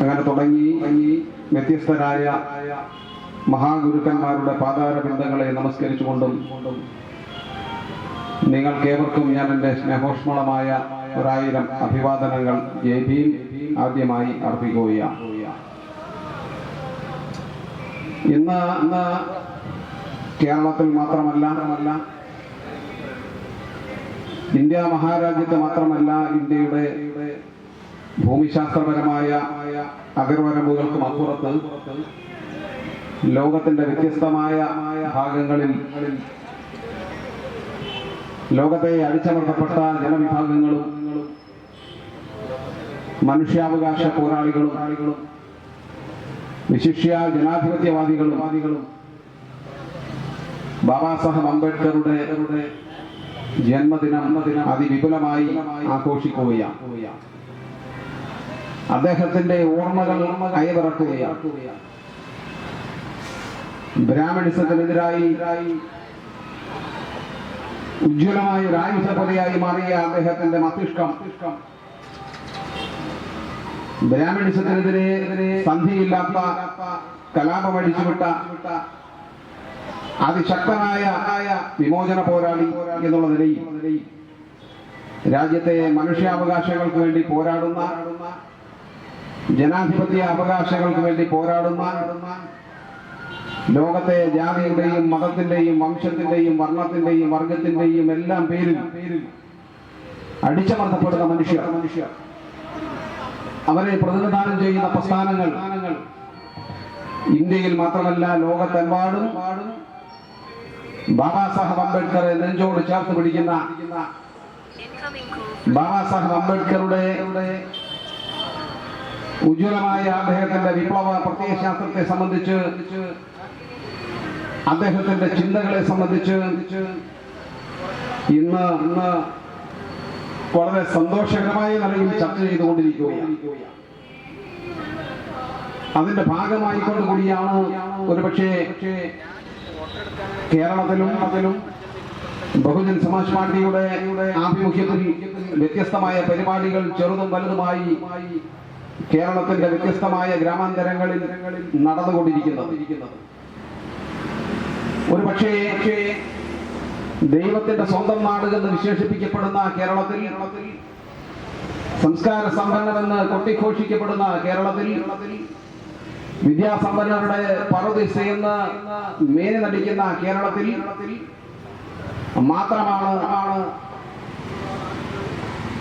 അങ്ങനെ തുടങ്ങി വ്യത്യസ്തരായ മഹാഗുരുക്കന്മാരുടെ പാതാര ബന്ധങ്ങളെ നമസ്കരിച്ചുകൊണ്ടും നിങ്ങൾക്കേവർക്കും ഞാൻ എന്റെ സ്നേഹോഷ്മളമായ ഒരായിരം അഭിവാദനങ്ങൾ ജയ്ഭീം ആദ്യമായി അർപ്പിക്കുകയാണ്. ഇന്ന് ഇന്ന് കേരളത്തിൽ മാത്രമല്ല ഇന്ത്യ മഹാരാജ്യത്ത് മാത്രമല്ല ഇന്ത്യയുടെ ഭൂമിശാസ്ത്രപരമായ അതിർവരമ്പുകൾക്കും അപ്പുറത്ത് ലോകത്തിന്റെ വ്യത്യസ്തമായ ഭാഗങ്ങളിൽ ലോകത്തെ അടിച്ചമർത്തപ്പെട്ട ജനവിഭാഗങ്ങളും മനുഷ്യാവകാശ പോരാളികളും വിശിഷ്യ ജനാധിപത്യവാദികളും ബാബാ സാഹബ് അംബേദ്കറുടെ ജന്മദിനം അതിവിപുലമായി ആഘോഷിക്കുകയാണ്. അദ്ദേഹത്തിന്റെ ഓർമ്മകൾ അയവിറക്കുകയാണ് ബ്രാഹ്മണിസത്തിനെതിരായി ഉജ്ജ്വലമായ ഒരു ആയുധപതയായി മാറിയ അദ്ദേഹത്തിന്റെ മസ്തിഷ്കം. ബ്രാഹ്മണിസത്തിനെതിരെ സന്ധിയില്ലാത്ത കലാപമടിച്ചുവിട്ട അതിശക്തനായ വിമോചന പോരാളി എന്നുള്ള നിലയിൽ രാജ്യത്തെ മനുഷ്യാവകാശങ്ങൾക്ക് വേണ്ടി പോരാടുന്ന ജനാധിപത്യ അവകാശങ്ങൾക്ക് വേണ്ടി പോരാടുന്ന ലോകത്തെ ജാതിയുടെയും മതത്തിന്റെയും വംശത്തിന്റെയും വർണത്തിന്റെയും വർഗത്തിന്റെയും എല്ലാം പേരിൽ അടിച്ചമർത്തപ്പെടുന്ന മനുഷ്യർ. മനുഷ്യർ അവരെ പ്രതിനിധാനം ചെയ്യുന്ന പ്രസ്ഥാനങ്ങൾ ഇന്ത്യയിൽ മാത്രമല്ല ലോകത്തെമ്പാടും ബാബാ സാഹബ് അംബേദ്കറെ നെഞ്ചോട് ചേർത്ത് പിടിക്കുന്ന ബാബാ സാഹബ് അംബേദ്കറുടെ ഉജ്ജ്വലമായ അദ്ദേഹത്തിന്റെ വിപ്ലവ പ്രത്യയശാസ്ത്രത്തെ സംബന്ധിച്ച് അദ്ദേഹത്തിന്റെ ചിന്തകളെ സംബന്ധിച്ച് ഇന്ന് ഇന്ന് വളരെ സന്തോഷകരമായ നിലയിൽ ചർച്ച ചെയ്തുകൊണ്ടിരിക്കുകയാണ്. അതിന്റെ ഭാഗമായിക്കൊണ്ട് കൂടിയാണ് ഒരുപക്ഷെ കേരളത്തിലും അതിലും ബഹുജൻ സമാജ് പാർട്ടിയുടെ ആഭിമുഖ്യത്തിൽ വ്യത്യസ്തമായ പരിപാടികൾ ചെറുതും വലുതുമായി കേരളത്തിന്റെ വ്യത്യസ്തമായ ഗ്രാമാന്തരങ്ങളിൽ നടന്നുകൊണ്ടിരിക്കുന്നത്. ഒരു പക്ഷേ ദൈവത്തിന്റെ സ്വന്തം നാട് എന്ന് വിശേഷിപ്പിക്കപ്പെടുന്ന കേരളത്തിൽ സംസ്കാര സമ്പന്നമെന്ന് കൊട്ടിഘോഷിക്കപ്പെടുന്ന കേരളത്തിൽ വിദ്യാസമ്പന്നരുടെ പറുദിസ എന്ന് മേനി നടിക്കുന്ന കേരളത്തിൽ മാത്രമാണ്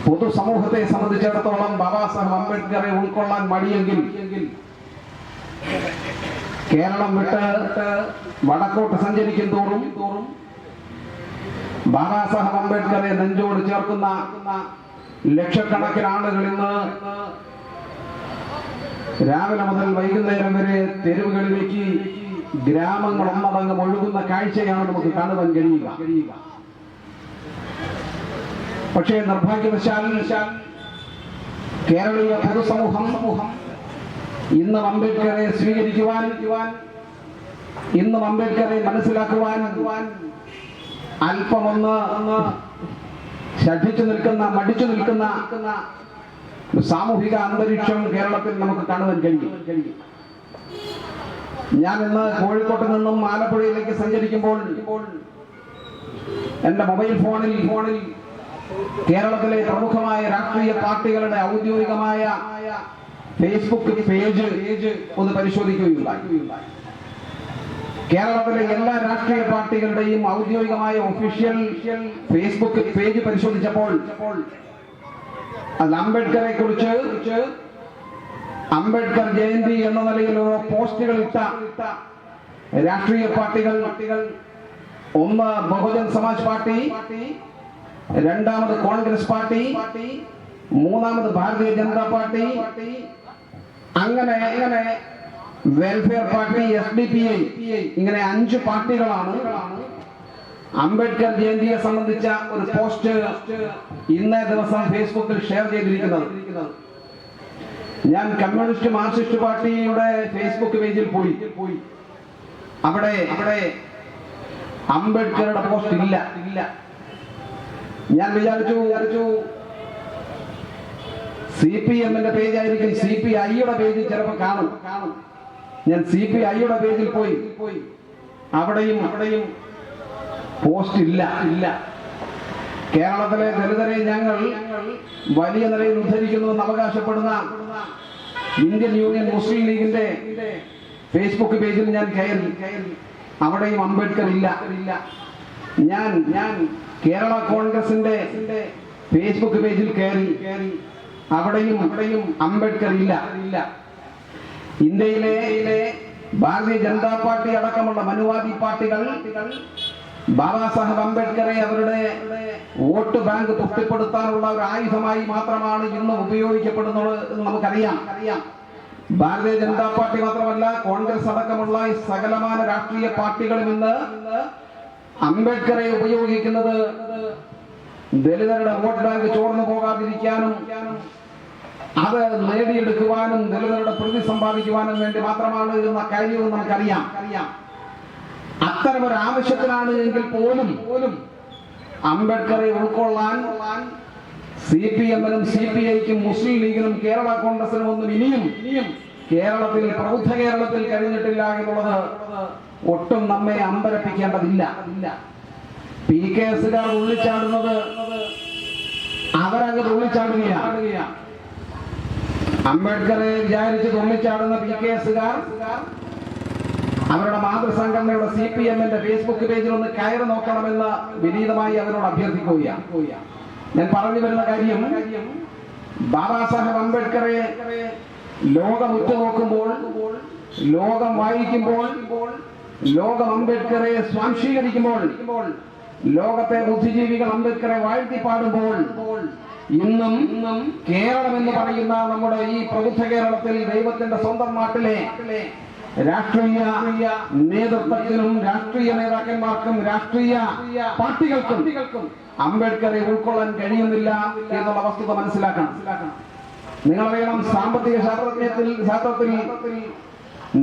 പൊതുസമൂഹത്തെ സംബന്ധിച്ചിടത്തോളം ബാബാ സാഹബ് അംബേദ്കറെ ഉൾക്കൊള്ളാൻ മടിയെങ്കിൽ കേരളം വിട്ട് വടക്കോട്ട് സഞ്ചരിക്കും തോറും ബാബാ സാഹബ് അംബേദ്കറെ നെഞ്ചോട് ചേർക്കുന്ന ലക്ഷക്കണക്കിന് ആളുകൾ ഇന്ന് രാവിലെ മുതൽ വൈകുന്നേരം വരെ തെരുവുകളിലേക്ക് ഗ്രാമങ്ങൾ ഒഴുകുന്ന കാഴ്ചയാണ് നമുക്ക് കാണുവാൻ കഴിയുക. പക്ഷേ നിർഭാഗ്യവശാൽ കേരളീയ പൊതുസമൂഹം സമൂഹം ഇന്നും അംബേദ്കറെ സ്വീകരിക്കുവാൻ ഇന്നും അംബേദ്കറെ മനസ്സിലാക്കുവാൻ അല്പമൊന്ന് ശഠിച്ചു നിൽക്കുന്ന മടിച്ചു നിൽക്കുന്ന സാമൂഹിക അന്തരീക്ഷം കേരളത്തിൽ നമുക്ക് കാണുവാൻ കഴിയും. ഞാൻ ഇന്ന് കോഴിക്കോട്ട് നിന്നും ആലപ്പുഴയിലേക്ക് സഞ്ചരിക്കുമ്പോൾ എന്റെ മൊബൈൽ ഫോണിൽ ഫോണിൽ കേരളത്തിലെ പ്രമുഖമായ രാഷ്ട്രീയ പാർട്ടികളുടെ ഔദ്യോഗികമായ ഫേസ്ബുക്ക് പേജ് ഒന്ന് പരിശോധിക്കുകയുണ്ടായി. കേരളത്തിലെ എല്ലാ രാഷ്ട്രീയ പാർട്ടികളുടെയും ഔദ്യോഗികമായ ഒഫീഷ്യൽ ഫേസ്ബുക്ക് പേജ് പരിശോധിച്ചപ്പോൾ അത് അംബേദ്കറെ കുറിച്ച് അംബേദ്കർ ജയന്തി എന്ന നിലയിൽ ഓരോ പോസ്റ്റുകൾ ഇട്ട രാഷ്ട്രീയ പാർട്ടികൾ ഒന്ന് ബഹുജൻ സമാജ് പാർട്ടി രണ്ടാമത് കോൺഗ്രസ് പാർട്ടി മൂന്നാമത് ഭാരതീയ ജനതാ പാർട്ടി അങ്ങനെ അങ്ങനെ welfare party S D P I ഇങ്ങനെ അഞ്ച് പാർട്ടികളാണ് അംബേദ്കർ ജയന്തിയെ സംബന്ധിച്ച ഒരു പോസ്റ്റ് ഇന്നേ ദിവസം ഫേസ്ബുക്കിൽ ഷെയർ ചെയ്തിരിക്കുന്നത്. ഞാൻ കമ്മ്യൂണിസ്റ്റ് മാർക്സിസ്റ്റ് പാർട്ടിയുടെ ഫേസ്ബുക്ക് പേജിൽ പോയി. അവിടെ അവിടെ അംബേദ്കറുടെ പോസ്റ്റ് ഇല്ല ഇല്ല. ഞാൻ വിചാരിച്ചു വിചാരിച്ചു സി പി എമ്മിന്റെ പേജ് ആയിരിക്കും സി പി ഐയുടെ പേജിൽ ചിലപ്പോൾ കാണും. കാണും. ഞാൻ സി പി ഐയുടെ പേജിൽ പോയി. പോയി. അവിടെയും അവിടെയും പോസ്റ്റ് ഇല്ല. ഇല്ല. കേരളത്തിലെ ദലിതരെ ഞങ്ങൾ വലിയ നിലയിൽ ഉദ്ധരിക്കുന്നുവെന്ന് അവകാശപ്പെടുന്ന ഇന്ത്യൻ യൂണിയൻ മുസ്ലിം ലീഗിന്റെ ഫേസ്ബുക്ക് പേജിൽ ഞാൻ കയറി. അവിടെയും അംബേദ്കർ ഇല്ല. ഇല്ല. ഞാൻ ഞാൻ കേരള കോൺഗ്രസിന്റെ ഫേസ്ബുക്ക് പേജിൽ കയറി അവിടെയും അവിടെയും അംബേദ്കർ ഇല്ല ഇല്ല ഇന്ത്യയിലെ ഭാരതീയ ജനതാ പാർട്ടി അടക്കമുള്ള മനുവാദി പാർട്ടികൾ ബാബാ സാഹേബ് അംബേദ്കറെ അവരുടെ വോട്ട് ബാങ്ക് തൃപ്തിപ്പെടുത്താനുള്ള ഒരു ആയുധമായി മാത്രമാണ് ഇന്ന് ഉപയോഗിക്കപ്പെടുന്നത് എന്ന് നമുക്കറിയാം. അറിയാം ഭാരതീയ ജനതാ പാർട്ടി മാത്രമല്ല കോൺഗ്രസ് അടക്കമുള്ള സകലമാന രാഷ്ട്രീയ പാർട്ടികളും ഇന്ന് അംബേദ്കറെ ഉപയോഗിക്കുന്നത് ദലിതരുടെ വോട്ട് ബാങ്ക് ചോർന്നു പോകാതിരിക്കാനും അത് നേടിയെടുക്കുവാനും ദലിതരുടെ പ്രതി സമ്പാദിക്കുവാനും വേണ്ടി മാത്രമാണ് എന്ന കാര്യവും നമുക്കറിയാം. അറിയാം അത്തരം ഒരു ആവശ്യത്തിനാണ് എങ്കിൽ പോലും പോലും അംബേദ്കറെ ഉൾക്കൊള്ളാൻ സി പി എമ്മിനും സി പി ഐക്കും മുസ്ലിം ലീഗിനും കേരള കോൺഗ്രസിനും ഒന്നും ഇനിയും കേരളത്തിൽ പ്രബുദ്ധ കേരളത്തിൽ കഴിഞ്ഞിട്ടില്ല എന്നുള്ളത് ഒട്ടും നമ്മെ അമ്പരപ്പിക്കേണ്ടതില്ല. പി കെ കേസുകാർ ഉള്ളിച്ചാടുന്നത് അവരങ്ങ് തുള്ളിച്ചാടുകയാണ്. അംബേദ്കറെ വിചാരിച്ച് തുള്ളിച്ചാടുന്ന പി കെ കേസുകാർ അവരുടെ മാതൃസംഘടനയുടെ സി പി എമ്മിന്റെ ഫേസ്ബുക്ക് പേജിൽ ഒന്ന് കയറി നോക്കണമെന്ന് വിനീതമായി അവരോട് അഭ്യർത്ഥിക്കുകയാണ്. ഞാൻ പറഞ്ഞു വരുന്ന കാര്യം ബാബാ സാഹേബ് അംബേദ്കറെ ലോകം ഉറ്റുനോക്കുമ്പോൾ ലോകം വായിക്കുമ്പോൾ ലോകം അംബേദ്കറെ സ്വാംശീകരിക്കുമ്പോൾ ലോകത്തെ ബുദ്ധിജീവികൾ അംബേദ്കറെ വാഴ്ത്തി പാടുമ്പോൾ ഇന്നും ഇന്നും കേരളം എന്ന് പറയുന്ന നമ്മുടെ ഈ പ്രബുദ്ധ കേരളത്തിൽ ദൈവത്തിന്റെ സ്വന്തം നാട്ടിലെ രാഷ്ട്രീയ നേതൃത്വത്തിനും രാഷ്ട്രീയ നേതാക്കന്മാർക്കും രാഷ്ട്രീയ പാർട്ടികൾക്കും അംബേദ്കറെ ഉൾക്കൊള്ളാൻ കഴിയുന്നില്ല എന്നുള്ള വസ്തുത മനസ്സിലാക്കണം. നിങ്ങളറിയണം സാമ്പത്തിക ശാസ്ത്രജ്ഞത്തിൽ ശാസ്ത്രത്തിൽ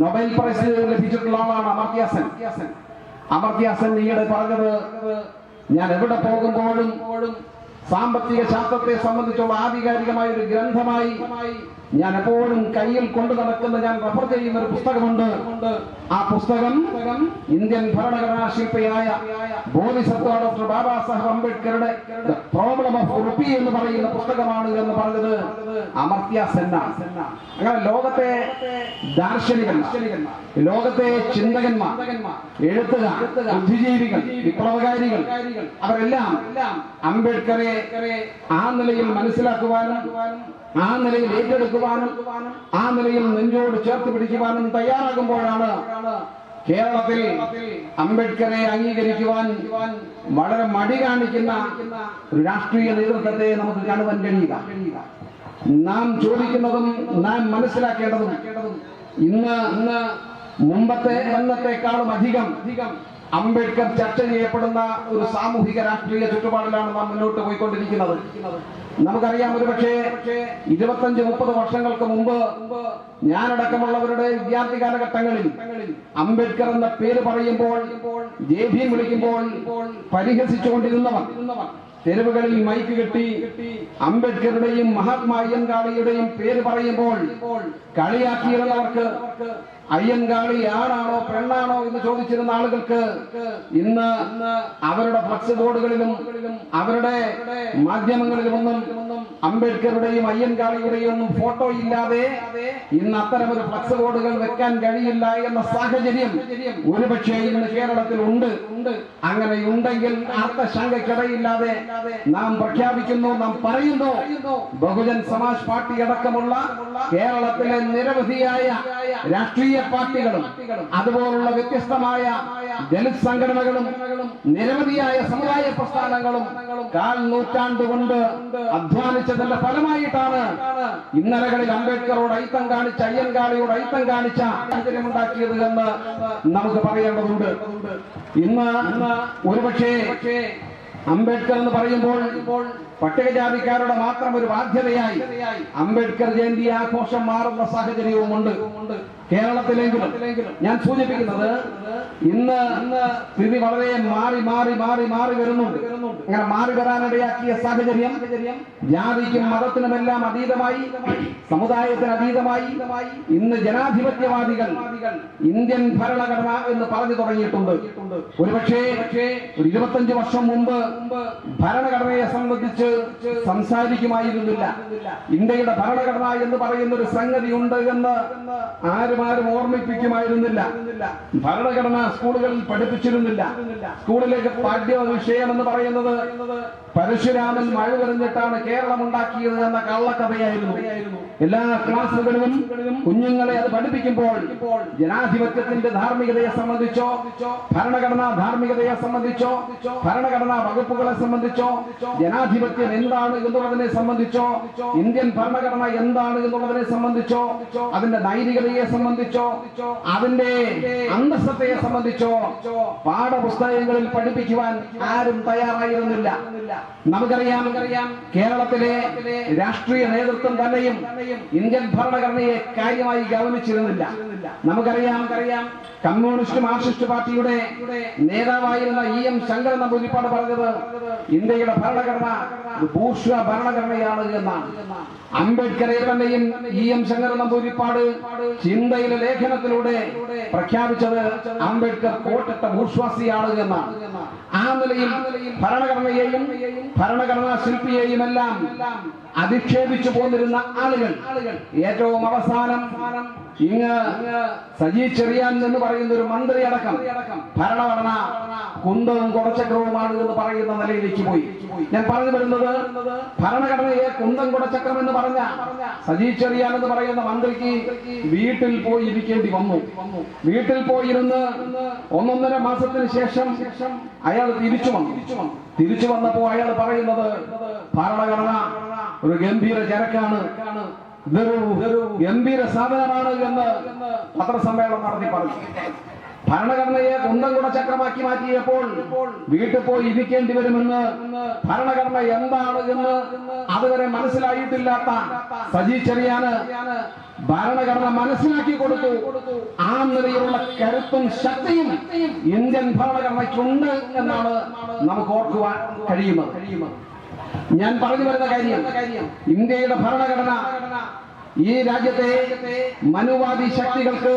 നൊബേൽ പ്രൈസ് ലഭിച്ചിട്ടുള്ള ആളാണ് അമർത്യാസൻ അമർത്യാസൻ ഈയിടെ പറഞ്ഞത് ഞാൻ എവിടെ പോകുമ്പോഴും സാമ്പത്തിക ശാസ്ത്രത്തെ സംബന്ധിച്ചുള്ള ആധികാരികമായ ഒരു ഗ്രന്ഥമായി ഞാൻ എപ്പോഴും കയ്യിൽ കൊണ്ടു നടക്കുന്ന ഞാൻ റഫർ ചെയ്യുന്ന ഒരു പുസ്തകമുണ്ട്. ആ പുസ്തകം ഇന്ത്യൻ ഭരണഘടനാ ശില്പിയായ ബോധിസത്വ ഡോക്ടർ ബാബാ സാഹേബ് അംബേദ്കറുടെ പ്രോബ്ലം ഓഫ് റുപ്പി എന്ന് പറയുന്ന പുസ്തകമാണ് എന്ന് പറഞ്ഞത്. അമർത്യ സെന്ന. അങ്ങനെ ലോകത്തെ ദാർശനികന്മാർ ലോകത്തെ ചിന്തകന്മാർ എഴുത്തുകാർ ബുദ്ധിജീവികൾ വിപ്ലവകാരികൾ അവരെല്ലാം അംബേദ്കറെ ആ നിലയിൽ മനസ്സിലാക്കുവാനും ആ നിലയിൽ ഏറ്റെടുക്കുവാനും ആ നിലയിൽ നെഞ്ചോട് ചേർത്ത് പിടിക്കുവാനും തയ്യാറാകുമ്പോഴാണ് കേരളത്തിൽ അംബേദ്കറെ അംഗീകരിക്കുവാൻ വളരെ മടി കാണിക്കുന്ന ഒരു രാഷ്ട്രീയ നേതൃത്വത്തെ നമുക്ക് കാണുവാൻ കഴിയുക. നാം ചോദിക്കുന്നതും നാം മനസ്സിലാക്കേണ്ടതും ഇന്ന് ഇന്ന് മുമ്പത്തെ എന്നത്തെക്കാളും അധികം അധികം അംബേദ്കർ ചർച്ച ചെയ്യപ്പെടുന്ന ഒരു സാമൂഹിക രാഷ്ട്രീയ ചുറ്റുപാടിലാണ് നാം മുന്നോട്ട് പോയിക്കൊണ്ടിരിക്കുന്നത്. നമുക്കറിയാം ഒരു പക്ഷേ ഇരുപത്തഞ്ച് മുപ്പത് വർഷങ്ങൾക്ക് മുമ്പ് ഞാനടക്കമുള്ളവരുടെ വിദ്യാർത്ഥി കാലഘട്ടങ്ങളിൽ അംബേദ്കർ എന്ന പേര് പറയുമ്പോൾ ജെ വിളിക്കുമ്പോൾ പരിഹസിച്ചുകൊണ്ടിരുന്നവർ. തെരുവുകളിൽ മൈക്ക് കെട്ടി. അംബേദ്കറുടെയും മഹാത്മാ അയ്യൻകാളിയുടെയും പേര് പറയുമ്പോൾ കളിയാക്കിയിരുന്നവർക്ക് അയ്യൻകാളി ആണാണോ പെണ്ണാണോ എന്ന് ചോദിച്ചിരുന്ന ആളുകൾക്ക് ഇന്ന് അവരുടെ ഫ്ലക്സ് ബോർഡുകളിലും അവരുടെ മാധ്യമങ്ങളിലും മാധ്യമങ്ങളിലുമൊന്നും അംബേദ്കറുടെയും അയ്യൻകാളിയുടെയും ഒന്നും ഫോട്ടോ ഇല്ലാതെ ഇന്ന് അത്തരം ഒരു ഫ്ലക്സ് ബോർഡുകൾ വെക്കാൻ കഴിയില്ല എന്ന സാഹചര്യം ഒരുപക്ഷെ ഇന്ന് കേരളത്തിൽ ഉണ്ട്. അങ്ങനെ ഉണ്ടെങ്കിൽ അർത്ഥശങ്കയ്ക്കിടയില്ലാതെ നാം പ്രഖ്യാപിക്കുന്നു നാം പറയുന്നു. ബഹുജൻ സമാജ് പാർട്ടി അടക്കമുള്ള കേരളത്തിലെ നിരവധിയായ രാഷ്ട്രീയ പാർട്ടികളും അതുപോലുള്ള വ്യത്യസ്തമായ ദലിത് സംഘടനകളും നിരവധിയായ സമുദായ പ്രസ്ഥാനങ്ങളും കാൽ നൂറ്റാണ്ട് കൊണ്ട് അധ്വാനിച്ചതിന്റെ ഫലമായിട്ടാണ് ഇന്നലകളിൽ അംബേദ്കറോട് ഐത്തം കാണിച്ച അയ്യൻകാളിയോട് ഐത്തം കാണിച്ച സാഹചര്യം ഉണ്ടാക്കിയത് എന്ന് നമുക്ക് പറയേണ്ടതുണ്ട്. ഇന്ന് ഒരുപക്ഷേ അംബേദ്കർ എന്ന് പറയുമ്പോൾ പട്ടികജാതിക്കാരുടെ മാത്രം ഒരു ബാധ്യതയായി അംബേദ്കർ ജയന്തി ആഘോഷം മാറുന്ന സാഹചര്യവുമുണ്ട്. കേരളത്തിലെങ്കിലും ഞാൻ സൂചിപ്പിക്കുന്നത് ഇന്ന് സ്ഥിതി വളരെ മാറി മാറി മാറി മാറി വരുന്നുണ്ട്. അങ്ങനെ മാറി വരാനിടയാക്കിയ സാഹചര്യം ജാതിക്കും മതത്തിനുമെല്ലാം അതീതമായി സമുദായത്തിന് അതീതമായി ഇന്ന് ജനാധിപത്യവാദികൾ ഇന്ത്യൻ ഭരണഘടന എന്ന് പറഞ്ഞു തുടങ്ങിയിട്ടുണ്ട്. ഒരുപക്ഷേ ഒരു ഇരുപത്തഞ്ച് വർഷം മുമ്പ് ഭരണഘടനയെ സംബന്ധിച്ച് സംസാരിക്കുമായിരുന്നില്ല. ഇന്ത്യയുടെ ഭരണഘടന എന്ന് പറയുന്ന ഒരു സംഗതി ഉണ്ട് എന്ന് ആരും ആരും ഓർമ്മിപ്പിക്കുമായിരുന്നില്ല. ഭരണഘടന സ്കൂളുകളിൽ പഠിപ്പിച്ചിരുന്നില്ല. സ്കൂളിലേക്ക് പാഠ്യ വിഷയം എന്ന് പറയുന്നത് പരശുരാമൻ മഴ പറഞ്ഞിട്ടാണ് കേരളം ഉണ്ടാക്കിയത് എന്ന കള്ളക്കഥയായിരുന്നു. എല്ലാ ക്ലാസ്സുകളിലും കുഞ്ഞുങ്ങളെ അത് പഠിപ്പിക്കുമ്പോൾ ജനാധിപത്യത്തിന്റെ ധാർമ്മികതയെ സംബന്ധിച്ചോ ഭരണഘടനാ ധാർമ്മികതയെ സംബന്ധിച്ചോ ഭരണഘടനാ വകുപ്പുകളെ സംബന്ധിച്ചോ ജനാധിപത്യം എന്താണ് എന്നുള്ളതിനെ സംബന്ധിച്ചോ ഇന്ത്യൻ ഭരണഘടന എന്താണ് എന്നുള്ളതിനെ സംബന്ധിച്ചോ അതിന്റെ നൈതികതയെ സംബന്ധിച്ചോ അതിന്റെ അന്തസ്സത്തെ സംബന്ധിച്ചോ പാഠപുസ്തകങ്ങളിൽ പഠിപ്പിക്കുവാൻ ആരും തയ്യാറായിരുന്നില്ല. നമുക്കറിയാം കേരളത്തിലെ രാഷ്ട്രീയ നേതൃത്വം തന്നെയും ഇന്ത്യൻ ഭരണഘടനയെ കാര്യമായി ഗൗനിച്ചിരുന്നില്ല. നമുക്കറിയാം കമ്മ്യൂണിസ്റ്റ് മാർക്സിസ്റ്റ് പാർട്ടിയുടെ നേതാവായിരുന്ന ഇ എം ശങ്കരൻ നമ്പൂതിരിപ്പാട് പറഞ്ഞത് ഇന്ത്യയുടെ ഭരണഘടന ബൂർഷ്വ ഭരണഘടനയാണ് എന്നാണ്. അംബേദ്കറെ തന്നെയും ഇ എം ശങ്കർ നമ്പൂരിപ്പാട് ചിന്തയിലെ ലേഖനത്തിലൂടെ പ്രഖ്യാപിച്ചത് അംബേദ്കർ കോട്ടത്തെ ഭൂഷ്വാസിയാണ് എന്നാണ്. ആ നിലയിൽ ഭരണഘടനയെയും ഭരണഘടനാ ശില്പിയെയും എല്ലാം അധിക്ഷേപിച്ചു പോന്നിരുന്ന ആളുകൾ. ഏറ്റവും അവസാനം ഇങ്ങ് സജി ചെറിയാൻ എന്ന് പറയുന്ന ഒരു മന്ത്രി അടക്കം ഭരണഘടന കുന്തവും കുടച്ചക്രവുമാണ് എന്ന് പറയുന്ന നിലയിലേക്ക് പോയി. ഞാൻ പറഞ്ഞു വരുന്നത് ഭരണഘടനയെ കുന്തം കുടച്ചക്രം എന്ന് പറഞ്ഞ സജി ചെറിയാൻ എന്ന് പറയുന്ന മന്ത്രിക്ക് വീട്ടിൽ പോയി ഇരിക്കേണ്ടി വന്നു. വീട്ടിൽ പോയിരുന്ന് ഒന്നൊന്നര മാസത്തിന് ശേഷം അയാൾ തിരിച്ചു വന്നു. തിരിച്ചു വന്നപ്പോ അയാൾ പറയുന്നത് ഭരണഘടന ഒരു ഗംഭീര ചരക്കാണ്. ഇതൊരു ഗംഭീര സാധനമാണ് എന്ന് പത്രസമ്മേളനം നടത്തി പറഞ്ഞു. ഭരണഘടനയെ കുന്തംകുട ചക്രമാക്കി മാറ്റിയപ്പോൾ വീട്ടിൽ പോയി ഇരിക്കേണ്ടി വരുമെന്ന് ഭരണഘടന എന്താണ് എന്ന് അതുവരെ മനസ്സിലായിട്ടില്ലാത്ത സജി ചെറിയാന് ഭരണഘടന മനസ്സിലാക്കി കൊടുത്തു. ആ നിലയിലുള്ള കരുത്തും ശക്തിയും ഇന്ത്യൻ ഭരണഘടനയ്ക്കുണ്ട് എന്നാണ് നമുക്ക് ഓർക്കുവാൻ കഴിയുന്നത്. ഞാൻ പറഞ്ഞു വരുന്ന കാര്യം ഇന്ത്യയുടെ ഭരണഘടന ഈ രാജ്യത്തെ മനുവാദി ശക്തികൾക്ക്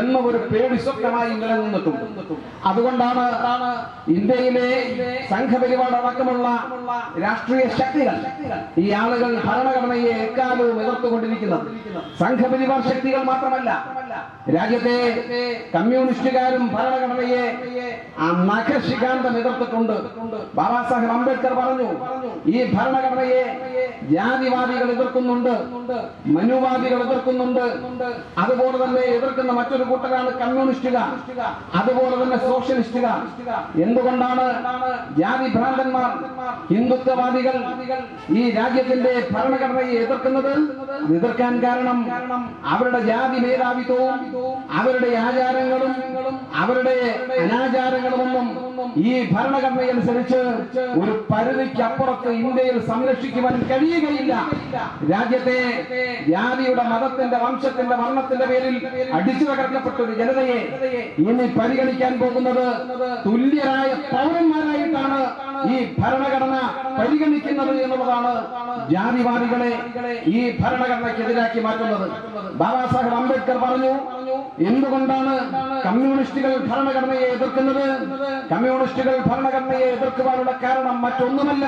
എന്ന ഒരു പേടി സ്വപ്നമായി നിലനിന്നിട്ടുണ്ട് അതുകൊണ്ടാണ് ഇന്ത്യയിലെ സംഘപരിവാർ അടക്കമുള്ള രാഷ്ട്രീയ ശക്തികൾ ഈ ആളുകൾ ഭരണഘടനയെ എക്കാലവും എതിർത്തുകൊണ്ടിരിക്കുന്നത്. സംഘപരിവാർ ശക്തികൾ മാത്രമല്ല രാജ്യത്തെ കമ്മ്യൂണിസ്റ്റുകാരും ഭരണഘടനയെ നഖശിഖാന്തം എതിർത്തിട്ടുണ്ട്. ബാബാ സാഹേബ് അംബേദ്കർ പറഞ്ഞു ഈ ഭരണഘടനയെ ജാതിവാദികൾ എതിർക്കുന്നുണ്ട്. മനുവാദികൾ എതിർക്കുന്നുണ്ട്. അതുപോലെ തന്നെ എതിർക്കുന്ന മറ്റൊരു കൂട്ടരാണ് കമ്മ്യൂണിസ്റ്റുകാർ അതുപോലെ തന്നെ സോഷ്യലിസ്റ്റുകാർ എന്തുകൊണ്ടാണ് ജാതി ഭ്രാന്തന്മാർ ഹിന്ദുത്വവാദികൾ ഈ രാജ്യത്തിന്റെ ഭരണഘടനയെ എതിർക്കുന്നത്? എതിർക്കാൻ കാരണം അവരുടെ ജാതി മേധാവിത്വവും അവരുടെ ആചാരങ്ങളും അവരുടെ അനാചാരങ്ങളുമൊന്നും ഈ ഭരണഘടനയനുസരിച്ച് ഒരു പരിധിക്കപ്പുറത്ത് ഇന്ത്യയിൽ സംരക്ഷിക്കുവാൻ കഴിയുകയില്ല. രാജ്യത്തെ ജാതിയുടെ മതത്തിന്റെ വംശത്തിന്റെ വർണത്തിന്റെ പേരിൽ അടിച്ചു തകർക്കപ്പെട്ട ഒരു ജനതയെ ഇനി പരിഗണിക്കാൻ പോകുന്നത് തുല്യരായ പൗരന്മാരായിട്ടാണ് ഈ ഭരണഘടന പരിഗണിക്കുന്നത് എന്നുള്ളതാണ് ജാതിവാദികളെ ഈ ഭരണഘടനയ്ക്കെതിരാക്കി മാറ്റുന്നത്. ബാബാ സാഹേബ് അംബേദ്കർ പറഞ്ഞു എന്തുകൊണ്ടാണ് കമ്മ്യൂണിസ്റ്റുകൾ ഭരണഘടനയെ എതിർക്കുന്നത്? കമ്മ്യൂണിസ്റ്റുകൾ ഭരണഘടനയെ എതിർക്കുവാനുള്ള കാരണം മറ്റൊന്നുമല്ല.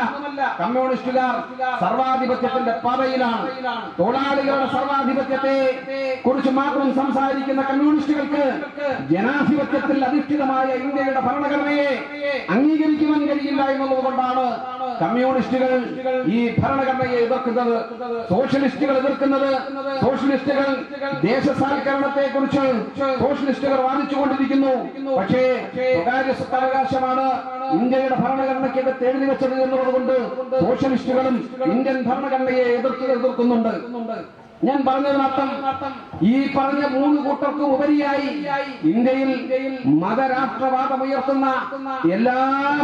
കമ്മ്യൂണിസ്റ്റുകാർ സർവാധിപത്യത്തിന്റെ പാതയിലാണ്. തൊഴിലാളികളുടെ സർവാധിപത്യത്തെ കുറിച്ച് മാത്രം സംസാരിക്കുന്ന കമ്മ്യൂണിസ്റ്റുകൾക്ക് ജനാധിപത്യത്തിൽ അധിഷ്ഠിതമായ ഇന്ത്യയുടെ ഭരണഘടനയെ അംഗീകരിക്കുവാൻ കഴിയില്ല എന്നുള്ളത് കൊണ്ടാണ് കമ്മ്യൂണിസ്റ്റുകൾ ഈ ഭരണഘടനയെ എതിർക്കുന്നത്. സോഷ്യലിസ്റ്റുകൾ എതിർക്കുന്നത്. സോഷ്യലിസ്റ്റുകൾ ദേശസാൽക്കരണത്തെ കുറിച്ച് സോഷ്യലിസ്റ്റുകൾ വാദിച്ചുകൊണ്ടിരിക്കുന്നു. പക്ഷേ സ്വകാര്യ സ്വത്താവകാശമാണ് ഇന്ത്യയുടെ ഭരണഘടനയ്ക്കകത്ത് തേടി വെച്ചത് എന്നുള്ളതുകൊണ്ട് സോഷ്യലിസ്റ്റുകളും ഇന്ത്യൻ ഭരണഘടനയെ എതിർത്ത് എതിർക്കുന്നുണ്ട്. ഞാൻ പറഞ്ഞതിനർത്ഥം ഈ പറഞ്ഞ മൂന്ന് കൂട്ടർക്കും ഉപരിയായി ഇന്ത്യയിൽ മതരാഷ്ട്രവാദം ഉയർത്തുന്ന എല്ലാ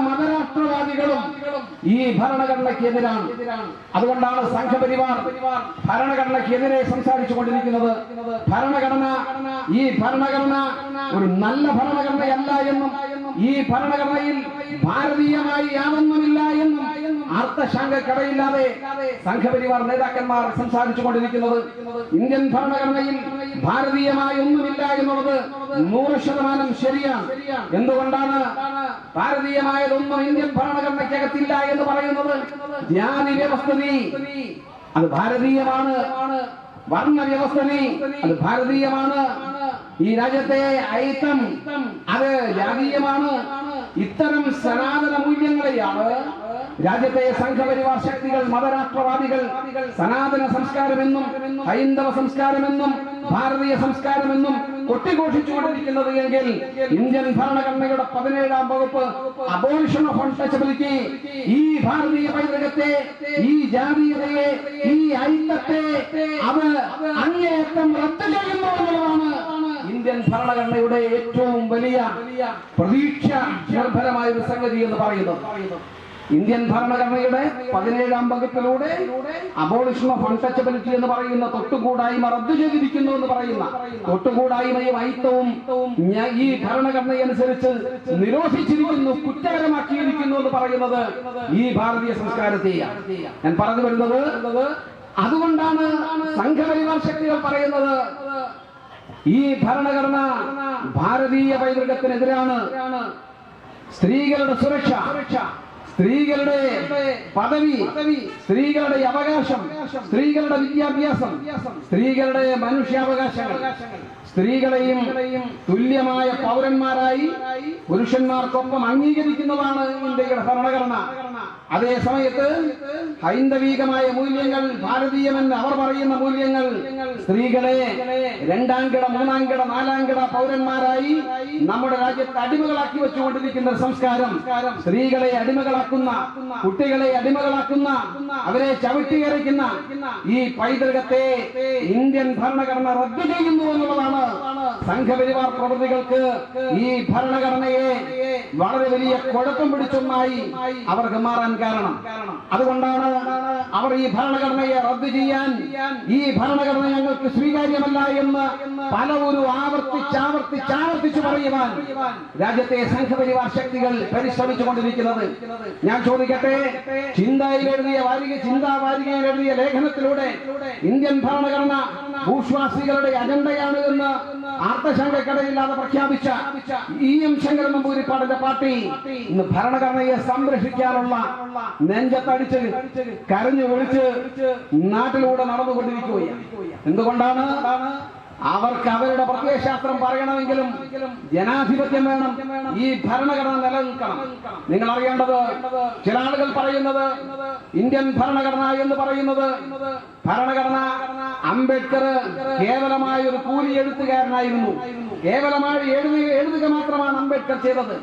മതരാഷ്ട്രവാദികളും ഈ ഭരണഘടനയ്ക്കെതിരാണ്. അതുകൊണ്ടാണ് സംഘപരിവാർ ഭരണഘടനയ്ക്കെതിരെ സംസാരിച്ചു കൊണ്ടിരിക്കുന്നത്. ഭരണഘടന ഈ ഭരണഘടന ഒരു നല്ല ഭരണഘടനയല്ല എന്നും ഈ ഭരണഘടനയിൽ ഭാരതീയമായി യാതൊന്നുമില്ല എന്നും അർത്ഥശങ്കക്കടയില്ലാതെ സംഘപരിവാർ നേതാക്കന്മാർ സംസാരിച്ചു കൊണ്ടിരിക്കുന്നത് ഇന്ത്യൻ ഭരണഘടനയിൽ ഭാരതീയമായ ഒന്നുമില്ല എന്നുള്ളത് നൂറ് ശതമാനം ശരിയാണ് എന്തുകൊണ്ടാണ് ഭാരതീയമായതൊന്നും ഇന്ത്യൻ ഭരണഘടനയ്ക്കകത്തില്ല എന്ന് പറയുന്നത്? ജാതി വ്യവസ്ഥിതി അത് ഭാരതീയമാണ്. വർണ വ്യവസ്ഥിതി അത് ഭാരതീയമാണ്. ഈ രാജ്യത്തെ ഐത്തം അത് ജാതീയമാണ്. ഇത്തരം സനാതന മൂല്യങ്ങളെയാണ് രാജ്യത്തെ സംഘപരിവാർ ശക്തികൾ മതരാഷ്ട്രവാദികൾ സനാതന സംസ്കാരമെന്നും ഹൈന്ദവ സംസ്കാരമെന്നും ഭാരതീയ സംസ്കാരമെന്നും കൊട്ടിഘോഷിച്ചുകൊണ്ടിരിക്കുന്നത് എങ്കിൽ ഇന്ത്യൻ ഭരണഘടനയുടെ പതിനേഴാം വകുപ്പ് അബോളിഷൻ ഓഫ് അൺടച്ചബിലിറ്റി ഈ ഭാരതീയ പൈതൃകത്തെ ഈ ജാതീയതയെ ഈ ഐക്യത്തെ അത് അങ്ങേയറ്റം റദ്ദ് ചെയ്യുന്നു എന്നുള്ളതാണ് ഇന്ത്യൻ ഭരണഘടനയുടെ ഏറ്റവും വലിയ പ്രതീക്ഷ നിർഭരമായ ഒരു സംഗതി എന്ന് പറയുന്നത്. ഇന്ത്യൻ ഭരണഘടനയുടെ പതിനേഴാം വകുപ്പിലൂടെ അബോളിഷൻ ഓഫ് അൺടച്ചബിലിറ്റി എന്ന് പറയുന്ന തൊട്ടുകൂടായ്മ റദ്ദു ചെയ്തിരിക്കുന്നു എന്ന് പറയുന്ന തൊട്ടുകൂടായ്മയും ഐത്തവും ഈ ഭരണഘടനയനുസരിച്ച് നിരോധിച്ചിരിക്കുന്നു കുറ്റകരമാക്കിയിരിക്കുന്നു എന്ന് പറയുന്നത് ഈ ഭാരതീയ സംസ്കാരത്തെയാണ് ഞാൻ പറഞ്ഞു വരുന്നത് അതുകൊണ്ടാണ് സംഘപരിവാർ ശക്തികൾ പറയുന്നത് ഈ ഭരണഘടന ഭാരതീയ പൈതൃകത്തിനെതിരാണ്. സ്ത്രീകളുടെ സുരക്ഷ സ്ത്രീകളുടെ പദവി സ്ത്രീകളുടെ അവകാശം സ്ത്രീകളുടെ വിദ്യാഭ്യാസം സ്ത്രീകളുടെ മനുഷ്യാവകാശങ്ങൾ. സ്ത്രീകളെയും തുല്യമായ പൗരന്മാരായി പുരുഷന്മാർക്കൊപ്പം അംഗീകരിക്കുന്നതാണ് ഇന്ത്യയുടെ ഭരണഘടന. അതേ സമയത്ത് ഹൈന്ദവീകമായ മൂല്യങ്ങൾ ഭാരതീയമെന്ന് അവർ പറയുന്ന മൂല്യങ്ങൾ സ്ത്രീകളെ രണ്ടാം കിട മൂന്നാം കിട നാലാം കിട പൗരന്മാരായി നമ്മുടെ രാജ്യത്ത് അടിമകളാക്കി വെച്ചുകൊണ്ടിരിക്കുന്ന സംസ്കാരം. സ്ത്രീകളെ അടിമകളാക്കുന്ന കുട്ടികളെ അടിമകളാക്കുന്ന അവരെ ചവിട്ടിയറിക്കുന്ന ഈ പൈതൃകത്തെ ഇന്ത്യൻ ഭരണഘടന റദ്ദു ചെയ്യുന്നു എന്നുള്ളതാണ് സംഘപരിവാർ പ്രവൃത്തികൾക്ക് ഈ ഭരണഘടനയെ വളരെ വലിയ കുഴപ്പം പിടിച്ചൊന്നായി അവർക്ക് മാറാൻ കാരണം. അതുകൊണ്ടാണ് അവർ ഈ ഭരണഘടനയെ റദ്ദു ചെയ്യാൻ ഈ ഭരണഘടന ഞങ്ങൾക്ക് സ്വീകാര്യമല്ല എന്ന് പല ഒരു ആവർത്തിച്ചാവർത്തിച്ച് ആവർത്തിച്ചു പറയുവാൻ രാജ്യത്തെ സംഘപരിവാർ ശക്തികൾ പരിശ്രമിച്ചു കൊണ്ടിരിക്കുന്നത് ഞാൻ ചോദിക്കട്ടെ ചിന്തയിൽ എഴുതിയ വാരിക ചിന്താ വാരികയിൽ എഴുതിയ ലേഖനത്തിലൂടെ ഇന്ത്യൻ ഭരണഘടന ഭൂഷ്വാസികളുടെ അജണ്ടയാണ് എന്ന് ആർത്തശങ്കക്കടയില്ലാതെ പ്രഖ്യാപിച്ച ഇ എം ശങ്കരൻ നമ്പൂരിപ്പാടിന്റെ പാർട്ടി ഇന്ന് ഭരണഘടനയെ സംരക്ഷിക്കാനുള്ള നെഞ്ചത്തടിച്ച് കരഞ്ഞു വിളിച്ച് നാട്ടിലൂടെ നടന്നുകൊണ്ടിരിക്കുകയാണ്. എന്തുകൊണ്ടാണ്? അവർക്ക് അവരുടെ പ്രത്യയശാസ്ത്രം പറയണമെങ്കിലും ജനാധിപത്യം വേണം. ഈ ഭരണഘടന നിലനിൽക്കണം. നിങ്ങൾ അറിയേണ്ടത് ചില ആളുകൾ പറയുന്നത് ഇന്ത്യൻ ഭരണഘടന എന്ന് പറയുന്നത് ഭരണഘടന അംബേദ്കർ കേവലമായ ഒരു കൂലി എഴുത്തുകാരനായിരുന്നു. കേവലമായി എഴുതി എഴുതുക മാത്രമാണ് അംബേദ്കർ ചെയ്തത്.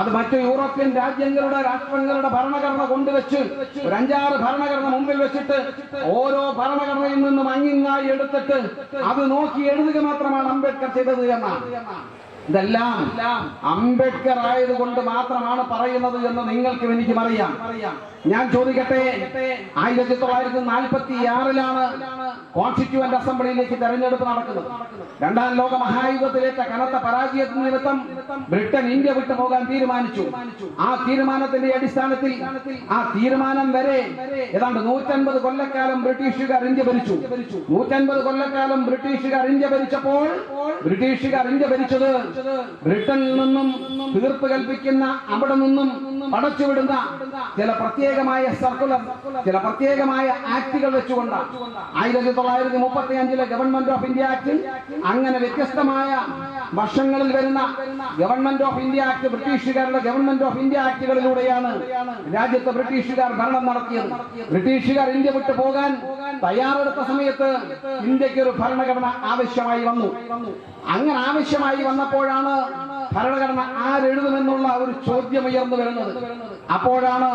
അത് മറ്റു യൂറോപ്യൻ രാജ്യങ്ങളുടെ രാഷ്ട്രങ്ങളുടെ ഭരണഘടന കൊണ്ടുവച്ച് ഒരു അഞ്ചാറ് ഭരണഘടന മുമ്പിൽ വെച്ചിട്ട് ഓരോ ഭരണഘടനയിൽ നിന്നും അങ്ങിങ്ങായി എടുത്തിട്ട് അത് നോക്കി എഴുതുക മാത്രമാണ് അംബേദ്കർ ചെയ്തത് എന്നാണ് ഇതെല്ലാം അംബേദ്കർ ആയതുകൊണ്ട് മാത്രമാണ് പറയുന്നത് എന്ന് നിങ്ങൾക്കും എനിക്കും അറിയാം. ഞാൻ ചോദിക്കട്ടെ? ആയിരത്തി തൊള്ളായിരത്തി നാൽപ്പത്തി ആറിലാണ് കോൺസ്റ്റിറ്റ്യൂവന്റ് അസംബ്ലിയിലേക്ക് തെരഞ്ഞെടുപ്പ് നടക്കുന്നത്. രണ്ടാം ലോക മഹായുദ്ധത്തിലേറ്റ കനത്ത പരാജയ നിമിത്തം ബ്രിട്ടൻ ഇന്ത്യ വിട്ടു പോകാൻ തീരുമാനിച്ചു. ആ തീരുമാനത്തിന്റെ അടിസ്ഥാനത്തിൽ ആ തീരുമാനം വരെ ഏതാണ്ട് നൂറ്റൻപത് കൊല്ലക്കാലം ബ്രിട്ടീഷുകാർ ഇന്ത്യ ഭരിച്ചു. നൂറ്റൻപത് കൊല്ലക്കാലം ബ്രിട്ടീഷുകാർ ഇന്ത്യ ഭരിച്ചപ്പോൾ ബ്രിട്ടീഷുകാർ ഇന്ത്യ ഭരിച്ചത് ബ്രിട്ടനിൽ നിന്നും തീർപ്പ് കൽപ്പിക്കുന്ന അവിടെ നിന്നും പടച്ചുവിടുന്ന ചില പ്രത്യേകമായ സർക്കുലർ ചില പ്രത്യേകമായ ആക്ടുകൾ വെച്ചുകൊണ്ട് ആയിരത്തി തൊള്ളായിരത്തി മുപ്പത്തി അഞ്ചിലെ ഗവൺമെന്റ് ഓഫ് ഇന്ത്യ ആക്ട് അങ്ങനെ വ്യത്യസ്തമായ വർഷങ്ങളിൽ വരുന്ന ഗവൺമെന്റ് ഓഫ് ഇന്ത്യ ആക്ട് ബ്രിട്ടീഷുകാരുടെ ഗവൺമെന്റ് ഓഫ് ഇന്ത്യ ആക്ടുകളിലൂടെയാണ് രാജ്യത്ത് ബ്രിട്ടീഷുകാർ ഭരണം നടത്തിയത്. ബ്രിട്ടീഷുകാർ ഇന്ത്യ വിട്ടു പോകാൻ തയ്യാറെടുത്ത സമയത്ത് ഇന്ത്യയ്ക്ക് ഒരു ഭരണഘടന ആവശ്യമായി വന്നു. അങ്ങനെ ആവശ്യമായി വന്നപ്പോഴാണ് ഭരണഘടന ആരെഴുതുമെന്നുള്ള ഒരു ചോദ്യം ഉയർന്നു വരുന്നത്. അപ്പോഴാണ്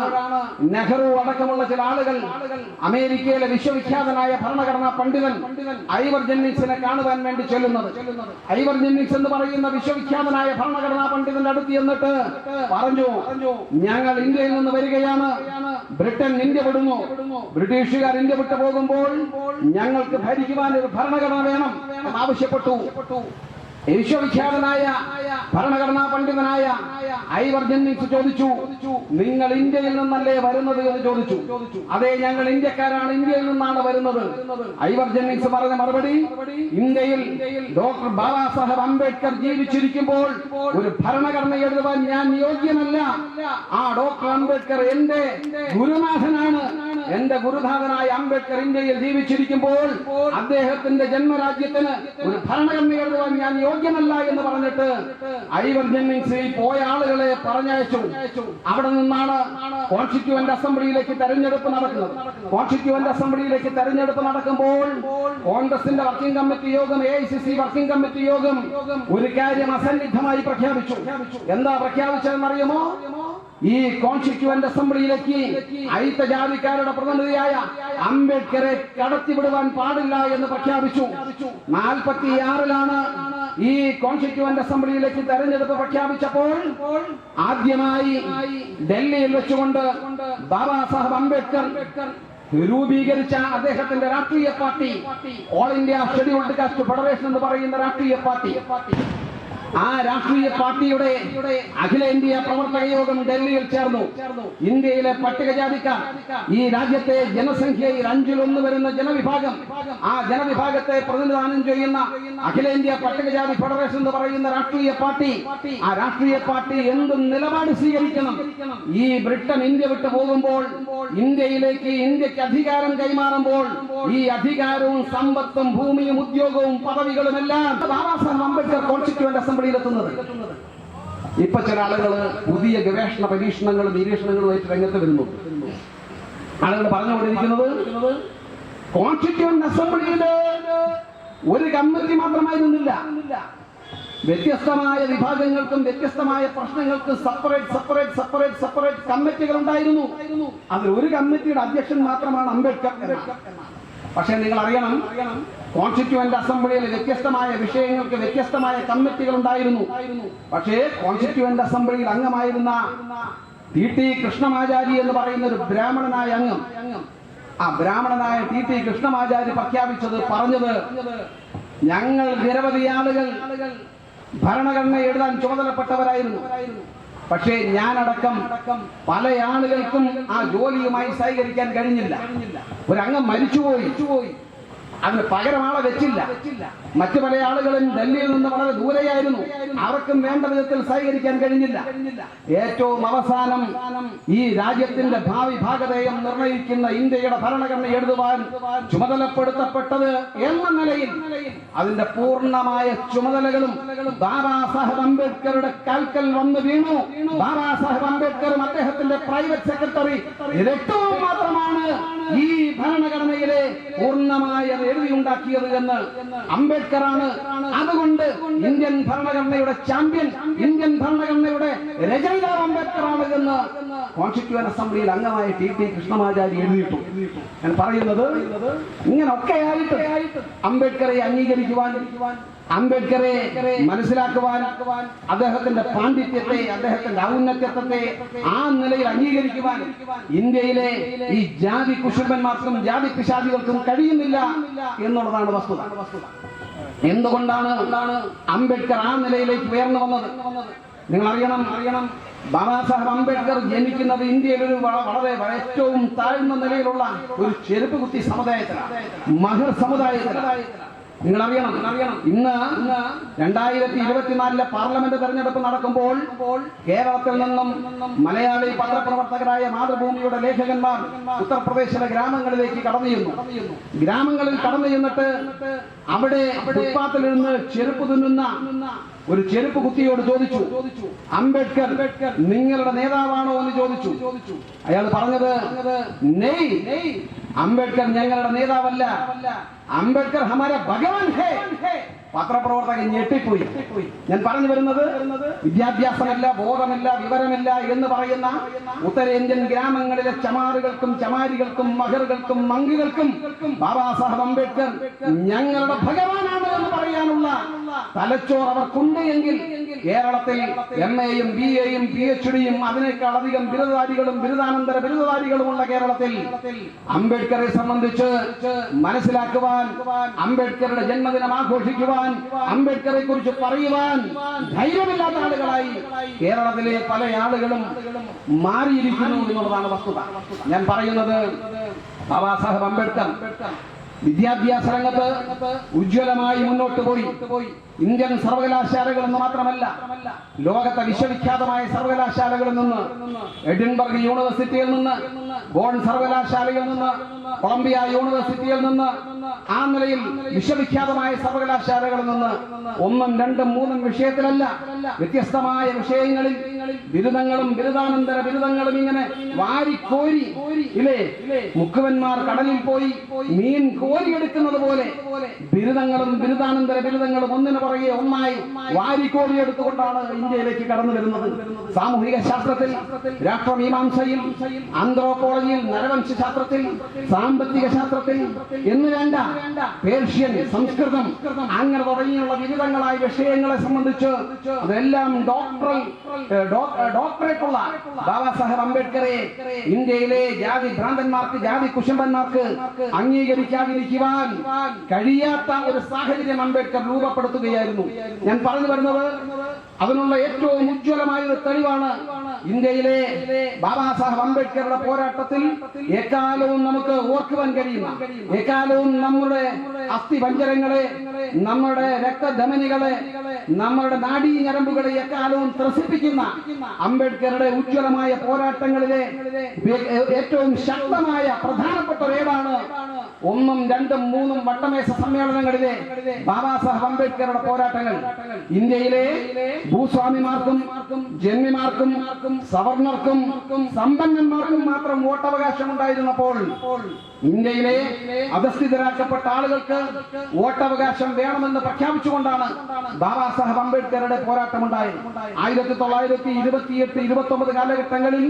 നെഹ്റു അടക്കമുള്ള ചില ആളുകൾ അമേരിക്കയിലെ വിശ്വവിഖ്യാതനായ ഭരണഘടനാ പണ്ഡിതൻ ഐവർ ജെന്നിക്സിനെ കാണുവാൻ വേണ്ടി ചെല്ലുന്നത്. ഐവർ ജെന്നിക്സ് എന്ന് പറയുന്ന വിശ്വവിഖ്യാതനായ ഭരണഘടനാ പണ്ഡിതന്റെ അടുത്ത് എന്നിട്ട് പറഞ്ഞു ഞങ്ങൾ ഇന്ത്യയിൽ നിന്ന് വരികയാണ്. ബ്രിട്ടൻ ഇന്ത്യ വിടുന്നു. ബ്രിട്ടീഷുകാർ ഇന്ത്യ വിട്ടു പോകുമ്പോൾ ഞങ്ങൾക്ക് ഭരിക്കുവാൻ ഒരു ഭരണഘടന വേണം എന്ന് ആവശ്യപ്പെട്ടു. വിശ്വവിഖ്യാതനായ ഭരണഘടനാ പണ്ഡിതനായ ഐവർ ജെന്നിങ്സ് ചോദിച്ചു നിങ്ങൾ ഇന്ത്യയിൽ നിന്നല്ലേ വരുന്നത്? എന്ന് ചോദിച്ചു. അതെ ഞങ്ങൾ ഇന്ത്യക്കാരാണ് ഇന്ത്യയിൽ നിന്നാണ് വരുന്നത്. ഐവർ ജെന്നിങ്സ് പറഞ്ഞ മറുപടി ഇന്ത്യയിൽ ഡോക്ടർ ബാബാ സാഹേബ് അംബേദ്കർ ജീവിച്ചിരിക്കുമ്പോൾ ഒരു ഭരണഘടന എഴുതുവാൻ ഞാൻ യോഗ്യമല്ല. ആ ഡോക്ടർ അംബേദ്കർ എന്റെ ഗുരുനാഥനാണ്. എന്റെ ഗുരുനാഥനായ അംബേദ്കർ ഇന്ത്യയിൽ ജീവിച്ചിരിക്കുമ്പോൾ അദ്ദേഹത്തിന്റെ ജന്മരാജ്യത്തിന് ഒരു ഭരണഘടന എഴുതുവാൻ ഞാൻ യോഗ്യമല്ല എന്ന് പറഞ്ഞിട്ട് ഐവർ ജെന്നിങ്സ് പോയ ആളുകളെ പറഞ്ഞയച്ചു. അവിടെ നിന്നാണ് കോൺസ്റ്റിറ്റ്യൂവന്റ് അസംബ്ലിയിലേക്ക് തെരഞ്ഞെടുപ്പ് നടക്കുന്നത്. കോൺസ്റ്റിറ്റ്യൂവന്റ് അസംബ്ലിയിലേക്ക് തെരഞ്ഞെടുപ്പ് നടക്കുമ്പോൾ കോൺഗ്രസിന്റെ വർക്കിംഗ് കമ്മിറ്റി യോഗം A I C C working committee യോഗം ഒരു കാര്യം അസന്നിഗ്ധമായി പ്രഖ്യാപിച്ചു. എന്താ പ്രഖ്യാപിച്ചതെന്നറിയുമോ? ഈ കോൺസ്റ്റിറ്റ്യൂവന്റ് അസംബ്ലിയിലേക്ക് അയിത്ത ജാതിക്കാരുടെ പ്രതിനിധിയായ അംബേദ്കറെ കടത്തിവിടുവാൻ പാടില്ല എന്ന് പ്രഖ്യാപിച്ചു. നാൽപ്പത്തിയാറിലാണ് ഈ കോൺസ്റ്റിറ്റ്യൂവന്റ് അസംബ്ലിയിലേക്ക് തെരഞ്ഞെടുപ്പ് പ്രഖ്യാപിച്ചപ്പോൾ ആദ്യമായി ഡൽഹിയിൽ വെച്ചുകൊണ്ട് ബാബാ സാഹബ് അംബേദ്കർ രൂപീകരിച്ച അദ്ദേഹത്തിന്റെ രാഷ്ട്രീയ party all India scheduled caste federation എന്ന് പറയുന്ന രാഷ്ട്രീയ പാർട്ടി. ആ രാഷ്ട്രീയ പാർട്ടിയുടെ അഖിലേന്ത്യാ പ്രവർത്തക യോഗം ഡൽഹിയിൽ ചേർന്നു. ഇന്ത്യയിലെ പട്ടികജാതിക്കാർ ഈ രാജ്യത്തെ ജനസംഖ്യയിൽ അഞ്ചിലൊന്ന് വരുന്ന ജനവിഭാഗം ആ ജനവിഭാഗത്തെ പ്രതിനിധാനം ചെയ്യുന്ന അഖിലേന്ത്യാ പട്ടികജാതി ഫെഡറേഷൻ എന്ന് പറയുന്ന രാഷ്ട്രീയ പാർട്ടി ആ രാഷ്ട്രീയ പാർട്ടി എന്തും നിലപാട് സ്വീകരിക്കണം. ഈ ബ്രിട്ടൻ ഇന്ത്യ വിട്ടു പോകുമ്പോൾ ഇന്ത്യയിലേക്ക് ഇന്ത്യയ്ക്ക് അധികാരം കൈമാറുമ്പോൾ ഈ അധികാരവും സമ്പത്തും ഭൂമിയും ഉദ്യോഗവും പദവികളുമെല്ലാം ബാബാ സാഹേബ് അംബേദ്കർ കോൺസ്റ്റിറ്റ്യൂവന്റ് അസംബ്ലിയിൽ എത്തുന്നത് ഇപ്പൊ ചില ആളുകൾ പുതിയ ഗവേഷണ പരീക്ഷണങ്ങൾ നിരീക്ഷണങ്ങളുമായിട്ട് രംഗത്ത് വരുന്നു. ആളുകൾ പറഞ്ഞുകൊണ്ടിരിക്കുന്നത് കോൺസ്റ്റിറ്റ്യൂവന്റ് അസംബ്ലിയിൽ ഒരു കമ്മിറ്റി മാത്രമായി നിന്നില്ല. വ്യത്യസ്തമായ വിഭാഗങ്ങൾക്കും വ്യത്യസ്തമായ പ്രശ്നങ്ങൾക്കും സെപ്പറേറ്റ് സെപ്പറേറ്റ് സെപ്പറേറ്റ് സെപ്പറേറ്റ് കമ്മിറ്റികൾ ഉണ്ടായിരുന്നു. അതിൽ ഒരു കമ്മിറ്റിയുടെ അധ്യക്ഷൻ മാത്രമാണ് അംബേദ്കർ. പക്ഷേ നിങ്ങൾ അറിയണം കോൺസ്റ്റിറ്റ്യൂവന്റ് അസംബ്ലിയിൽ വ്യത്യസ്തമായ വിഷയങ്ങൾക്ക് വ്യത്യസ്തമായ കമ്മിറ്റികൾ ഉണ്ടായിരുന്നു. പക്ഷേ കോൺസ്റ്റിറ്റ്യൂവന്റ് അസംബ്ലിയിൽ അംഗമായിരുന്ന ടി ടി കൃഷ്ണമാചാരി എന്ന് പറയുന്ന ഒരു ബ്രാഹ്മണനായ അംഗം. ആ ബ്രാഹ്മണനായ ടി ടി കൃഷ്ണമാചാരി പ്രഖ്യാപിച്ചത് പറഞ്ഞത് ഞങ്ങൾ നിരവധി ആളുകൾ ഭരണഘടന എഴുതാൻ ചുമതലപ്പെട്ടവരായിരുന്നു. പക്ഷേ ഞാനടക്കം പല ആളുകൾക്കും ആ ജോലിയുമായി സഹകരിക്കാൻ കഴിഞ്ഞില്ല. ഒരംഗം മരിച്ചുപോയി. അതിന് പകരം ആളെ വെച്ചില്ല? മറ്റു പല ആളുകളും ഡൽഹിയിൽ നിന്ന് വളരെ ദൂരെയായിരുന്നു. അവർക്കും വേണ്ട വിധത്തിൽ സഹകരിക്കാൻ കഴിഞ്ഞില്ല. ഏറ്റവും അവസാനം ഈ രാജ്യത്തിന്റെ ഭാവി ഭാഗതയം നിർണയിക്കുന്ന ഇന്ത്യയുടെ ഭരണഘടന എഴുതുവാൻ ചുമതലപ്പെടുത്തപ്പെട്ടത് എന്ന നിലയിൽ അതിന്റെ പൂർണമായ ചുമതലകളും ബാബാ സാഹേബ് അംബേദ്കറുടെ കാൽക്കൽ വന്ന് വീണു. ബാബാ സാഹേബ് അംബേദ്കറും അദ്ദേഹത്തിന്റെ പ്രൈവറ്റ് സെക്രട്ടറി രക്തവും മാത്രമാണ് ഈ ഭരണഘടനയിലെ പൂർണമായ എഴുതിയുണ്ടാക്കിയത് എന്ന് അംബേദ്കർ ആണ് അതുകൊണ്ട് ഇന്ത്യൻ ഭരണഘടനയുടെ ചാമ്പ്യൻ ഇന്ത്യൻ ഭരണഘടനയുടെ രചയിതാവ് അംബേദ്കർ ആണ് എന്ന് കോൺസ്റ്റിറ്റ്യൂൻ അസംബ്ലിയിൽ അംഗമായ ടി ടി കൃഷ്ണമാചാരി എഴുതിയിട്ടു. ഞാൻ പറയുന്നത് ഇങ്ങനൊക്കെ ആയിട്ട് അംബേദ്കറെ അംഗീകരിക്കുവാൻ അംബേദ്കറെ മനസ്സിലാക്കുവാൻ അദ്ദേഹത്തിന്റെ പാണ്ഡിത്യത്തെ അദ്ദേഹത്തിന്റെ ഔന്നത്യത്വത്തെ ആ നിലയിൽ അംഗീകരിക്കുവാൻ ഇന്ത്യയിലെ ഈ ജാതി കുഷുമ്പന്മാർക്കും ജാതി പിശാദികൾക്കും കഴിയുന്നില്ല എന്നുള്ളതാണ് വസ്തുത. എന്തുകൊണ്ടാണ് അംബേദ്കർ ആ നിലയിലേക്ക് ഉയർന്നു വന്നത്? നിങ്ങൾ അറിയണം. അറിയണം ബാബാ സാഹേബ് അംബേദ്കർ ജനിക്കുന്നത് ഇന്ത്യയിൽ ഒരു വളരെ ഏറ്റവും താഴ്ന്ന നിലയിലുള്ള ഒരു ചെരുപ്പ് കുത്തി സമുദായത്തിലാണ് മഹർ സമുദായത്തിലാണ്. നിങ്ങൾ അറിയണം ഇന്ന് രണ്ടായിരത്തി ഇരുപത്തിനാലിലെ പാർലമെന്റ് തെരഞ്ഞെടുപ്പ് നടക്കുമ്പോൾ കേരളത്തിൽ നിന്നും മലയാളി പത്രപ്രവർത്തകരായ മാതൃഭൂമിയുടെ ലേഖകന്മാർ ഉത്തർപ്രദേശിലെ ഗ്രാമങ്ങളിലേക്ക് കടന്നു ചെന്നു ഗ്രാമങ്ങളിൽ കടന്നു ചെന്നിട്ട് അവിടെ ഫുട്പാത്തിൽ നിന്ന് ചെരുപ്പ് തിന്നുന്ന ഒരു ചെരുപ്പ് കുത്തിയോട് ചോദിച്ചു അംബേദ്കർ നിങ്ങളുടെ നേതാവാണോ എന്ന് ചോദിച്ചു. അയാൾ പറഞ്ഞത് നെയ് അംബേദ്കർ ഞങ്ങളുടെ നേതാവല്ല. അംബേദ്കർ ഹമാര ഭഗവാൻ ഹേ. പത്രപ്രവർത്തകൻ ഞെട്ടിപ്പോയി. ഞാൻ പറഞ്ഞു വരുന്നത് വിദ്യാഭ്യാസമില്ല ബോധമില്ല വിവരമില്ല എന്ന് പറയുന്ന ഉത്തരേന്ത്യൻ ഗ്രാമങ്ങളിലെ ചമാറുകൾക്കും ചമാരികൾക്കും മഹറുകൾക്കും മങ്കികൾക്കും ബാബാ സാഹബ് അംബേദ്കർ ഞങ്ങളുടെ ഭഗവാനാണ് എന്ന് പറയാനുള്ള തലച്ചോർ അവർക്കുണ്ട് എങ്കിൽ കേരളത്തിൽ എം എയും ബി എയും പി എച്ച് ഡിയും അതിനേക്കാൾ അധികം ബിരുദധാരികളും ബിരുദാനന്തര ബിരുദധാരികളുമുള്ള കേരളത്തിൽ അംബേദ്കറെ സംബന്ധിച്ച് മനസ്സിലാക്കുവാൻ അംബേദ്കറുടെ ജന്മദിനം ആഘോഷിക്കുവാൻ അംബേദ്കറെ കുറിച്ച് പറയുവാൻ ധൈര്യമില്ലാത്ത ആളുകളായി കേരളത്തിലെ പല ആളുകളും മാറിയിരിക്കുന്നു എന്നുള്ളതാണ് വസ്തുത. ഞാൻ പറയുന്നത് ബാബാ സാഹേബ് അംബേദ്കർ വിദ്യാഭ്യാസ രംഗത്ത് ഉജ്ജ്വലമായി മുന്നോട്ട് പോയി. ഇന്ത്യൻ സർവകലാശാലകൾ എന്ന് മാത്രമല്ല ലോകത്തെ വിശ്വവിഖ്യാതമായ സർവകലാശാലകളിൽ നിന്ന് എഡിൻബർഗ് യൂണിവേഴ്സിറ്റിയിൽ നിന്ന് ബോൺ സർവകലാശാലയിൽ നിന്ന് കൊളംബിയ യൂണിവേഴ്സിറ്റിയിൽ നിന്ന് ആ നിലയിൽ വിശ്വവിഖ്യാതമായ സർവകലാശാലകളിൽ നിന്ന് ഒന്നും രണ്ടും മൂന്നും വിഷയത്തിലല്ല വ്യത്യസ്തമായ വിഷയങ്ങളിൽ ബിരുദങ്ങളും ബിരുദാനന്തര ബിരുദങ്ങളും ഇങ്ങനെ വാരിക്കോരി. ഇല്ലേ? മുക്കുവന്മാർ കടലിൽ പോയി മീൻ കോരിയെടുക്കുന്നത് പോലെ ബിരുദങ്ങളും ബിരുദാനന്തര ബിരുദങ്ങളും ഒന്നിനു പുറകെ ഒന്നായി വാരിക്കോരിയെടുത്തുകൊണ്ടാണ് ഇന്ത്യയിലേക്ക് കടന്നു വരുന്നത്. സാമൂഹിക ശാസ്ത്രത്തിൽ രാഷ്ട്രമീമാംസയിൽ ആന്ത്രോപോളജിയിൽ നരവംശ ശാസ്ത്രത്തിൽ സാമ്പത്തിക ശാസ്ത്രത്തിൽ എന്ന് വേണ്ട പേർഷ്യൻ സംസ്കൃതം അങ്ങനെ തുടങ്ങിയുള്ള വിവിധങ്ങളായ വിഷയങ്ങളെ സംബന്ധിച്ച് അതെല്ലാം ഡോക്ടറൽ ഡോക്ടറേറ്റ് ഉള്ള ബാബാ സാഹേബ് അംബേദ്കറെ ഇന്ത്യയിലെ ജാതി ഭ്രാന്തന്മാർക്ക് ജാതി കുശുംബന്മാർക്ക് അംഗീകരിക്കാതിരിക്കുവാൻ കഴിയാത്ത ഒരു സാഹചര്യം അംബേദ്കർ രൂപപ്പെടുത്തുകയായിരുന്നു. ഞാൻ പറഞ്ഞു വരുന്നത് അതിനുള്ള ഏറ്റവും ഉജ്ജ്വലമായ ഒരു തെളിവാണ് ഇന്ത്യയിലെ ബാബാ സാഹേബ് അംബേദ്കറുടെ പോരാട്ടത്തിൽ എക്കാലവും നമുക്ക് ഓർക്കുവാൻ കഴിയുന്ന എക്കാലവും നമ്മുടെ അസ്ഥി പഞ്ചരങ്ങളെ നമ്മുടെ രക്തധമനികളെ നമ്മുടെ നാഡീ ഞരമ്പുകളെ എക്കാലവും ത്രസിപ്പിക്കുന്ന അംബേദ്കറുടെ ഉജ്ജ്വലമായ പോരാട്ടങ്ങളിലെ ഏറ്റവും ശക്തമായ പ്രധാനപ്പെട്ട ഒരു ഏടാണ് ഒന്നും രണ്ടും മൂന്നും വട്ടമേശ സമ്മേളനങ്ങളിലെ ബാബാ സാഹബ് അംബേദ്കറുടെ പോരാട്ടങ്ങൾ. ഇന്ത്യയിലെ ഭൂസ്വാമിമാർക്കും ജന്മിമാർക്കും സവർണർക്കും സമ്പന്നന്മാർക്കും മാത്രം വോട്ടവകാശം ഉണ്ടായിരുന്നപ്പോൾ ഇന്ത്യയിലെ അധസ്ഥിതരാക്കപ്പെട്ട ആളുകൾക്ക് വോട്ടവകാശം വേണമെന്ന് പ്രഖ്യാപിച്ചുകൊണ്ടാണ് ബാബാ സാഹബ് അംബേദ്കറുടെ പോരാട്ടമുണ്ടായത്. ആയിരത്തി തൊള്ളായിരത്തി ഇരുപത്തിയെട്ട് ഇരുപത്തി ഒമ്പത് കാലഘട്ടങ്ങളിൽ